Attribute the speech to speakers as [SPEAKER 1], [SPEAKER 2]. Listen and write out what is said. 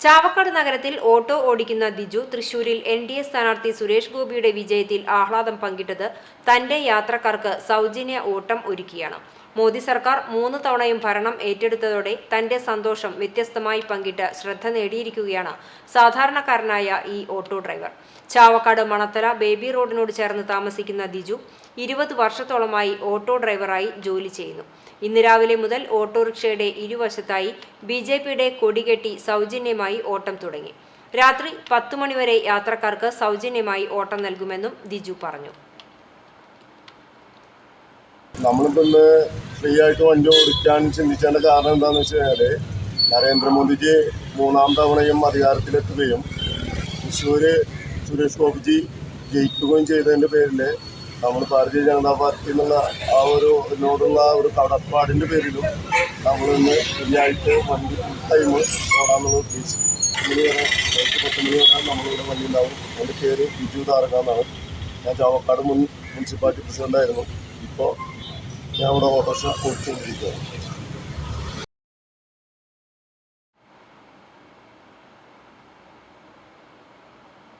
[SPEAKER 1] ചാവക്കാട് നഗരത്തിൽ ഓട്ടോ ഓടിക്കുന്ന ദിജു തൃശൂരിൽ എൻ ഡി എ സ്ഥാനാർത്ഥി സുരേഷ് ഗോപിയുടെ വിജയത്തിൽ ആഹ്ലാദം പങ്കിട്ടത് തന്റെ യാത്രക്കാർക്ക് സൗജന്യ ഓട്ടം ഒരുക്കിയാണ്. മോദി സർക്കാർ മൂന്ന് തവണയും ഭരണം ഏറ്റെടുത്തതോടെ തന്റെ സന്തോഷം വ്യത്യസ്തമായി പങ്കിട്ട് ശ്രദ്ധ നേടിയിരിക്കുകയാണ് സാധാരണക്കാരനായ ഈ auto driver. Chavakkad Manathala baby റോഡിനോട് ചേർന്ന് താമസിക്കുന്ന ദിജു ഇരുപത് വർഷത്തോളമായി ഓട്ടോ ഡ്രൈവറായി ജോലി ചെയ്യുന്നു. ഇന്ന് രാവിലെ മുതൽ ഓട്ടോറിക്ഷയുടെ ഇരുവശത്തായി ബി ജെ പിയുടെ കൊടികെട്ടി സൗജന്യമായി ഓട്ടം തുടങ്ങി. രാത്രി പത്തു മണിവരെ യാത്രക്കാർക്ക് സൗജന്യമായി ഓട്ടം നൽകുമെന്നും ദിജു പറഞ്ഞു.
[SPEAKER 2] നമ്മളിപ്പോ ഇന്ന് ഫ്രീ ആയിട്ട് വണ്ടി ഓടിക്കാൻ ചിന്തിച്ചതിന്റെ കാരണം എന്താണെന്ന് വെച്ച് കഴിഞ്ഞാൽ നരേന്ദ്രമോദിജി മൂന്നാം തവണയും അധികാരത്തിലെത്തുകയും തൃശ്ശൂര് സുരേഷ് ഗോപിജി ജയിക്കുകയും ചെയ്തതിന്റെ പേരിൽ നമ്മൾ ഭാരതീയ ജനതാ പാർട്ടി എന്നുള്ള ആ ഒരു ഇതിനോടുള്ള ഒരു കടപ്പാടിന്റെ പേരിലും നമ്മൾ ഇന്ന് ശരിയായിട്ട് വണ്ടി ഫുൾ ടൈം ഓടാമെന്ന് ഉദ്ദേശിച്ചു പത്ത് മണി വരെ നമ്മളിവിടെ വണ്ടി ഉണ്ടാവും എന്റെ പേര് ബിജു താരക എന്നാണ് ഞാൻ ചാവക്കാട് മുൻ മുനിസിപ്പാലിറ്റി പ്രസിഡന്റായിരുന്നു ഇപ്പോൾ ഞാൻ ഇവിടെ ഓട്ടോറിക്ഷ ഓടിച്ചുകൊണ്ടിരിക്കുകയാണ്.